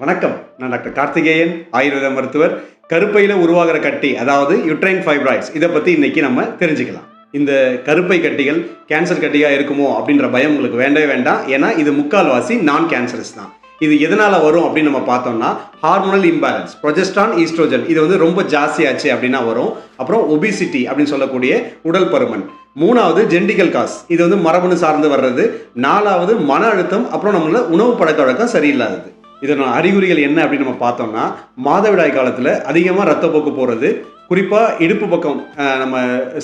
வணக்கம். நான் டாக்டர் கார்த்திகேயன் ஆயுர்வேத மருத்துவர். கருப்பையில் உருவாகிற கட்டி அதாவது யுட்ரைன் ஃபைப்ராய்ட்ஸ் இதை பற்றி இன்றைக்கி நம்ம தெரிஞ்சுக்கலாம். இந்த கருப்பை கட்டிகள் கேன்சர் கட்டியாக இருக்குமோ அப்படின்ற பயம் உங்களுக்கு வேண்டவே வேண்டாம். ஏன்னா இது முக்கால்வாசி நான் கேன்சரஸ் தான். இது எதனால் வரும் அப்படின்னு நம்ம பார்த்தோம்னா ஹார்மோனல் இம்பேலன்ஸ் ப்ரொஜெஸ்டான் ஈஸ்ட்ரோஜன் இது வந்து ரொம்ப ஜாஸ்தியாச்சு அப்படின்னா வரும். அப்புறம் ஒபிசிட்டி அப்படின்னு சொல்லக்கூடிய உடல் பருமன். மூணாவது ஜென்டிக்கல் காஸ் இது வந்து மரபணு சார்ந்து வர்றது. நாலாவது மன அழுத்தம் அப்புறம் நம்மளோட உணவு பழக்க வழக்கம் சரியில்லாதது. இதனோட அறிகுறிகள் என்ன அப்படின்னு நம்ம பார்த்தோம்னா மாதவிடாய் காலத்தில் அதிகமாக ரத்தப்போக்கு போகிறது குறிப்பாக இடுப்பு பக்கம் நம்ம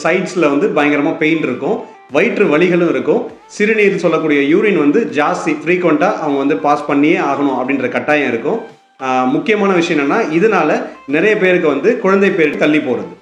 சைட்ஸில் வந்து பயங்கரமாக பெயின் இருக்கும் வயிற்று வலிகளும் இருக்கும். சிறுநீர் சொல்லக்கூடிய யூரின் வந்து ஜாஸ்தி ஃப்ரீக்வெண்ட்டாக அவங்க வந்து பாஸ் பண்ணியே ஆகணும் அப்படின்ற கட்டாயம் இருக்கும். முக்கியமான விஷயம் என்னென்னா இதனால் நிறைய பேருக்கு வந்து குழந்தை பேர் தள்ளி போகிறது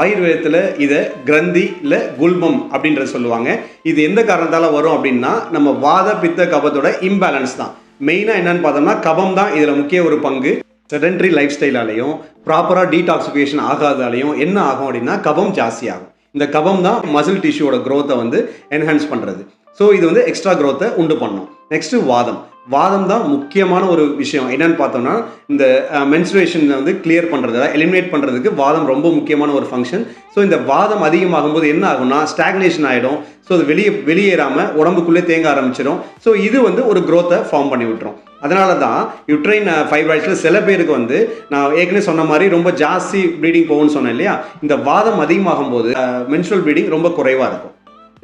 ஆயுர்வேதத்தில் இதை கிரந்தி இல்லை குல்பம் அப்படின்றத சொல்லுவாங்க. இது எந்த காரணத்தால் வரும் அப்படின்னா நம்ம வாத பித்த கபத்தோட இம்பேலன்ஸ் தான். மெயினாக என்னன்னு பார்த்தோம்னா கபம் தான் இதில் முக்கிய ஒரு பங்கு. செடன்ட்ரி லைஃப் ஸ்டைலாலையும் ப்ராப்பராக டீடாக்சிஃபிகேஷன் ஆகாதாலையும் என்ன ஆகும் அப்படின்னா கபம் ஜாஸ்தி ஆகும் இந்த கபம் தான் மசில் டிஷ்யூவோட க்ரோத்தை வந்து என்ஹான்ஸ் பண்ணுறது ஸோ இது வந்து எக்ஸ்ட்ரா க்ரோத்தை உண்டு பண்ணும். நெக்ஸ்ட்டு வாதம். வாதம் தான் முக்கியமான ஒரு விஷயம். என்னன்னு பார்த்தோம்னா இந்த மென்சுரேஷனை வந்து கிளியர் பண்ணுறது எலிமினேட் பண்ணுறதுக்கு வாதம் ரொம்ப முக்கியமான ஒரு ஃபங்க்ஷன் ஸோ இந்த வாதம் அதிகமாகும்போது என்ன ஆகும்னா ஸ்டாக்னேஷன் ஆகிடும் ஸோ அது வெளியே வெளியேறாமல் உடம்புக்குள்ளே தேங்க ஆரம்பிச்சிடும் ஸோ இது வந்து ஒரு க்ரோத்தை ஃபார்ம் பண்ணி விட்டுரும். அதனால தான் யுட்ரைன் ஃபைப்ராய்ட்ஸில் சில பேருக்கு வந்து நான் ஏற்கனவே சொன்ன மாதிரி ரொம்ப ஜாஸ்தி ப்ளீடிங் போகும்னு சொன்னேன் இல்லையா? இந்த வாதம் அதிகமாகும் போது மென்சுரல் ப்ளீடிங் ரொம்ப குறைவாக இருக்கும்.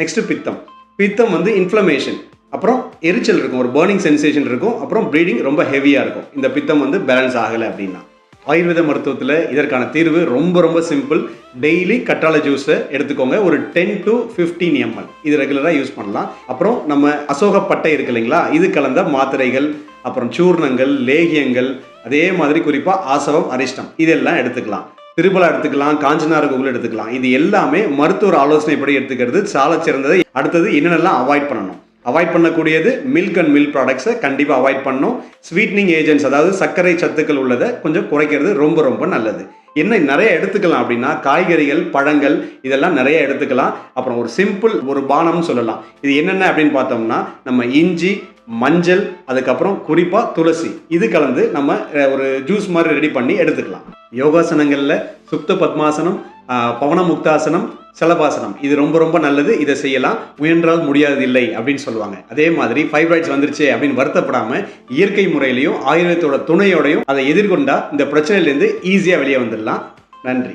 நெக்ஸ்ட்டு பித்தம். பித்தம் வந்து இன்ஃப்ளமேஷன் அப்புறம் எரிச்சல் இருக்கும் ஒரு பேர்னிங் சென்சேஷன் இருக்கும் அப்புறம் ப்ளீடிங் ரொம்ப ஹெவியாக இருக்கும். இந்த பித்தம் வந்து பேலன்ஸ் ஆகலை அப்படின்னா. ஆயுர்வேத மருத்துவத்தில் இதற்கான தீர்வு ரொம்ப ரொம்ப சிம்பிள் டெய்லி கற்றாழை ஜூஸை எடுத்துக்கோங்க ஒரு டென் டு ஃபிஃப்டீன் எம்எல் இது ரெகுலராக யூஸ் பண்ணலாம். அப்புறம் நம்ம அசோகப்பட்டை இருக்கு இல்லைங்களா இது கலந்த மாத்திரைகள் அப்புறம் சூர்ணங்கள் லேகியங்கள் அதே மாதிரி குறிப்பாக ஆசவம் அரிஷ்டம் இதெல்லாம் எடுத்துக்கலாம். திருபலா எடுத்துக்கலாம் காஞ்சனார கோகுல் எடுத்துக்கலாம். இது எல்லாமே மருத்துவர் ஆலோசனைப்படி எடுத்துக்கிறது. சால சிறந்தது அடுத்தது என்னென்னலாம் அவாய்ட் பண்ணணும்? அவாய்ட் பண்ணக்கூடியது மில்க் அண்ட் மில்க் ப்ராடக்ட்ஸை கண்டிப்பாக அவாய்ட் பண்ணும் ஸ்வீட்னிங் ஏஜென்ட்ஸ் அதாவது சர்க்கரை சத்துக்கள் உள்ளதை கொஞ்சம் குறைக்கிறது ரொம்ப ரொம்ப நல்லது. என்ன நிறைய எடுத்துக்கலாம் அப்படின்னா காய்கறிகள் பழங்கள் இதெல்லாம் நிறைய எடுத்துக்கலாம். அப்புறம் ஒரு சிம்பிள் ஒரு பானம்னு சொல்லலாம். இது என்னென்ன அப்படின்னு பார்த்தோம்னா நம்ம இஞ்சி மஞ்சள் அதுக்கப்புறம் குறிப்பாக துளசி. இது கலந்து நம்ம ஒரு ஜூஸ் மாதிரி ரெடி பண்ணி எடுத்துக்கலாம். யோகாசனங்களில் சுப்த பத்மாசனம் பவன முக்தாசனம் சலபாசனம். இது ரொம்ப ரொம்ப நல்லது. இதை செய்யலாம். முயன்றால் முடியாது இல்லை அப்படின்னு சொல்லுவாங்க. அதே மாதிரி ஃபைப்ராய்ட்ஸ் வந்துருச்சே அப்படின்னு வருத்தப்படாமல் இயற்கை முறையிலையும் ஆயுர்வேதத்தோட துணையோடையும் அதை எதிர்கொண்டா இந்த பிரச்சனையிலேருந்து ஈஸியாக வெளியே வந்துடலாம். நன்றி.